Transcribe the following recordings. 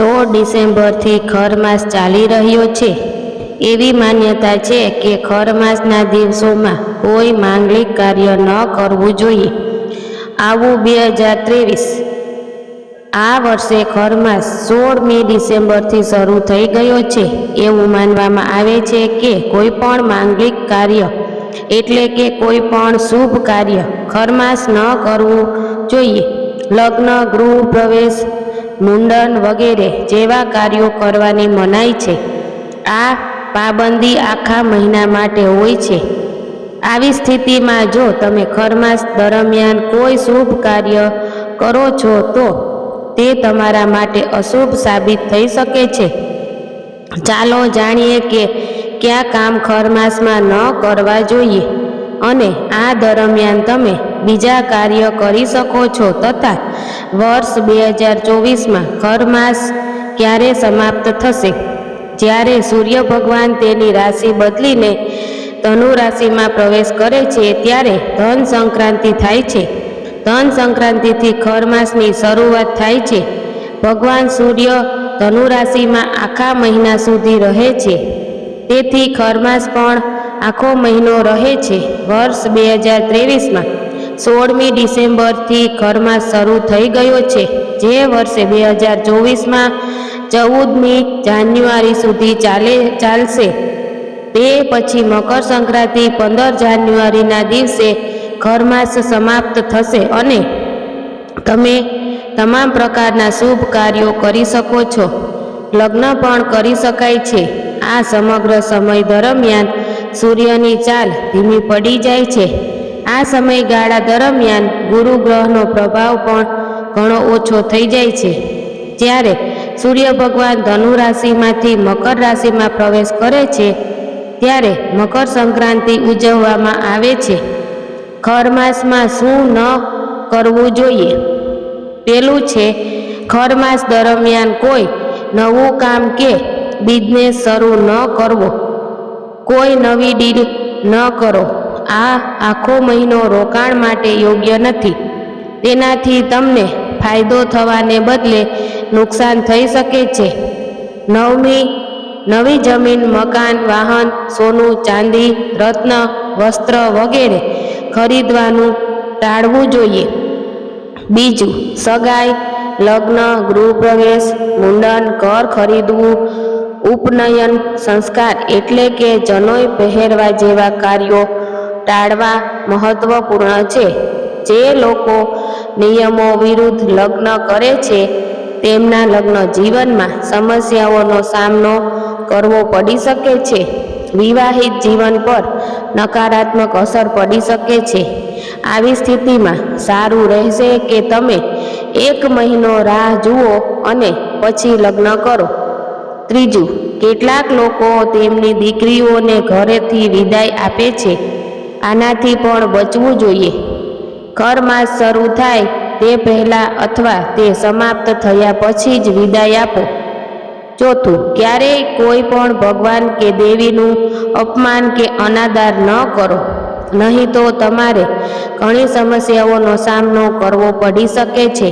સોળ ડિસેમ્બરથી ખર માસ ચાલી રહ્યો છે. એવી માન્યતા છે કે ખર માસના દિવસોમાં કોઈ માંગલિક કાર્ય ન કરવું જોઈએ. આવું બે હજાર ત્રેવીસ. આ વર્ષે ખર માસ સોળમી ડિસેમ્બરથી શરૂ થઈ ગયો છે. એવું માનવામાં આવે છે કે કોઈ પણ માંગલિક કાર્ય એટલે કે કોઈ પણ શુભ કાર્ય ખરમાસ ન કરવું જોઈએ. લગ્ન, ગૃહ પ્રવેશ મુંડન વગેરે જેવા કાર્યો કરવાની મનાઈ છે. આ પાબંદી આખા મહિના માટે હોય છે. આવી સ્થિતિમાં જો તમે ખરમાસ દરમિયાન કોઈ શુભ કાર્ય કરો છો તો તે તમારા માટે અશુભ સાબિત થઈ શકે છે. ચાલો જાણીએ કે કયા કામ ખરમાસમાં ન કરવા જોઈએ. અને આ દરમિયાન તમે બીજા કાર્ય કરી શકો છો તથા વર્ષ બે હજાર ચોવીસમાં ખરમાસ ક્યારે સમાપ્ત થશે? જ્યારે સૂર્ય ભગવાન તેની રાશિ બદલીને ધનુ રાશિમાં પ્રવેશ કરે છે, ત્યારે ધન સંક્રાંતિ થાય છે. ધન સંક્રાંતિથી ખરમાસની શરૂઆત થાય છે. ભગવાન સૂર્ય ધનુ રાશિમાં આખા મહિના સુધી રહે છે. તેથી ખરમાસ પણ આખો મહિનો રહે છે. વર્ષ બે હજાર ત્રેવીસમાં સોળમી ડિસેમ્બરથી ખરમાસ શરૂ થઈ ગયો છે, જે વર્ષે બે હજાર ચોવીસમાં ચૌદમી જાન્યુઆરી સુધી ચાલે, ચાલશે. તે પછી મકર સંક્રાંતિ પંદર જાન્યુઆરીના દિવસે ખરમાસ સમાપ્ત થશે અને તમે તમામ પ્રકારના શુભ કાર્યો કરી શકો છો. લગ્ન પણ કરી શકાય છે. આ સમગ્ર સમય દરમિયાન સૂર્યની ચાલ ધીમી પડી જાય છે. આ સમયગાળા દરમિયાન ગુરુ ગ્રહનો પ્રભાવ પણ ઘણો ઓછો થઈ જાય છે. જ્યારે સૂર્ય ભગવાન ધનુ રાશિમાંથી મકર રાશિમાં પ્રવેશ કરે છે, ત્યારે મકર સંક્રાંતિ ઉજવવામાં આવે છે. ખર માસમાં શું ન કરવું જોઈએ? પેલું છે, ખર માસ દરમિયાન કોઈ નવું કામ કે બિઝનેસ શરૂ ન કરવો. કોઈ નવી ડીલ ન કરો. આ આખો મહિનો રોકાણ માટે યોગ્ય નથી. તેનાથી તમને ફાયદો થવાને બદલે નુકસાન થઈ શકે છે. નવમી, નવી જમીન, મકાન, વાહન, સોનું, ચાંદી, રત્ન, વસ્ત્ર વગેરે ખરીદવાનું ટાળવું જોઈએ. બીજું, સગાઈ, લગ્ન, ગૃહપ્રવેશ, મુંડન, ઘર ખરીદવું, ઉપનયન, સંસ્કાર એટલે કે જનોઈ પહેરવા જેવા કાર્યો ટાળવા મહત્વપૂર્ણ છે. જે લોકો નિયમો વિરુદ્ધ લગ્ન કરે છે, તેમના લગ્ન જીવનમાં સમસ્યાઓનો સામનો કરવો પડી શકે છે. વિવાહિત જીવન પર નકારાત્મક અસર પડી શકે છે. આવી સ્થિતિમાં સારું રહેશે કે તમે એક મહિનો રાહ જુઓ અને પછી લગ્ન કરો. ત્રીજું, કેટલાક લોકો તેમની દીકરીઓને ઘરેથી વિદાય આપે છે. આનાથી પણ બચવું જોઈએ. ઘર માસ શરૂ થાય તે પહેલાં અથવા તે સમાપ્ત થયા પછી જ વિદાય આપો. ચોથું, ક્યારેય કોઈ પણ ભગવાન કે દેવીનું અપમાન કે અનાદાર ન કરો. નહીં તો તમારે ઘણી સમસ્યાઓનો સામનો કરવો પડી શકે છે.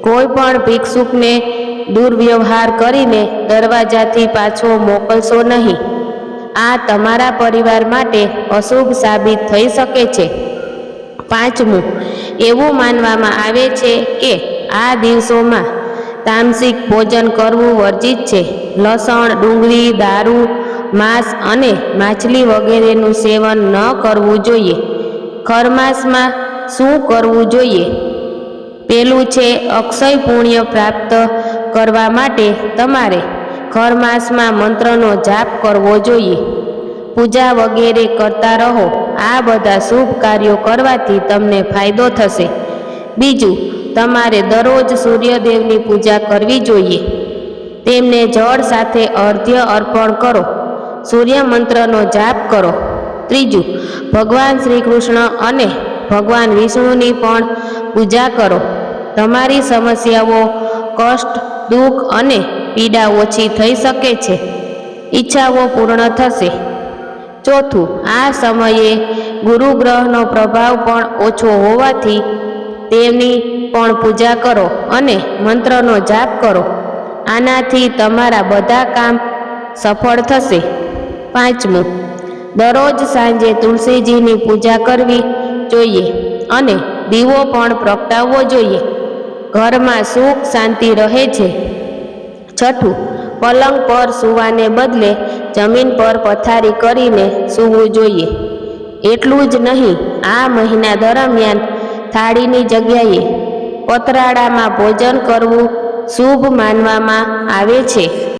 કોઈ પણ ભિક્ષુકને દુર્વ્યવહાર કરીને દરવાજાથી પાછો મોકલશો નહીં. આ તમારા પરિવાર માટે અશુભ સાબિત થઈ શકે છે. પાંચમું, એવું માનવામાં આવે છે કે આ દિવસોમાં તામસિક ભોજન કરવું વર્જિત છે. લસણ, ડુંગળી, દારૂ, માંસ અને માછલી વગેરેનું સેવન ન કરવું જોઈએ. ખરમાસમાં શું કરવું જોઈએ? પેલું છે અક્ષય પુણ્ય પ્રાપ્ત કરવા માટે તમારે ખરમાસમાં મંત્રનો જાપ કરવો જોઈએ. પૂજા વગેરે કરતા રહો. આ બધા શુભ કાર્યો કરવાથી તમને ફાયદો થશે. બીજું, તમારે દરરોજ સૂર્યદેવની પૂજા કરવી જોઈએ. તેમને જળ સાથે અર્ધ્ય અર્પણ કરો. સૂર્ય મંત્રનો જાપ કરો. ત્રીજું, ભગવાન શ્રી કૃષ્ણ અને ભગવાન વિષ્ણુની પણ પૂજા કરો. તમારી સમસ્યાઓ, કષ્ટ, દુઃખ અને પીડા ઓછી થઈ શકે છે. ઈચ્છાઓ પૂર્ણ થશે. ચોથું, આ સમયે ગુરુ ગ્રહનો પ્રભાવ પણ ઓછો હોવાથી તેની પણ પૂજા કરો અને મંત્રનો જાપ કરો. આનાથી તમારા બધા કામ સફળ થશે. પાંચમું, દરરોજ સાંજે તુલસીજીની પૂજા કરવી જોઈએ અને દીવો પણ પ્રગટાવવો જોઈએ. ઘરમાં સુખ, શાંતિ રહે છે. છઠ્ઠું પલંગ પર સૂવાને બદલે જમીન પર પથારી કરીને સૂવું જોઈએ. એટલું જ નહીં, આ મહિના દરમિયાન થાળીની જગ્યાએ પતરાળામાં ભોજન કરવું શુભ માનવામાં આવે છે.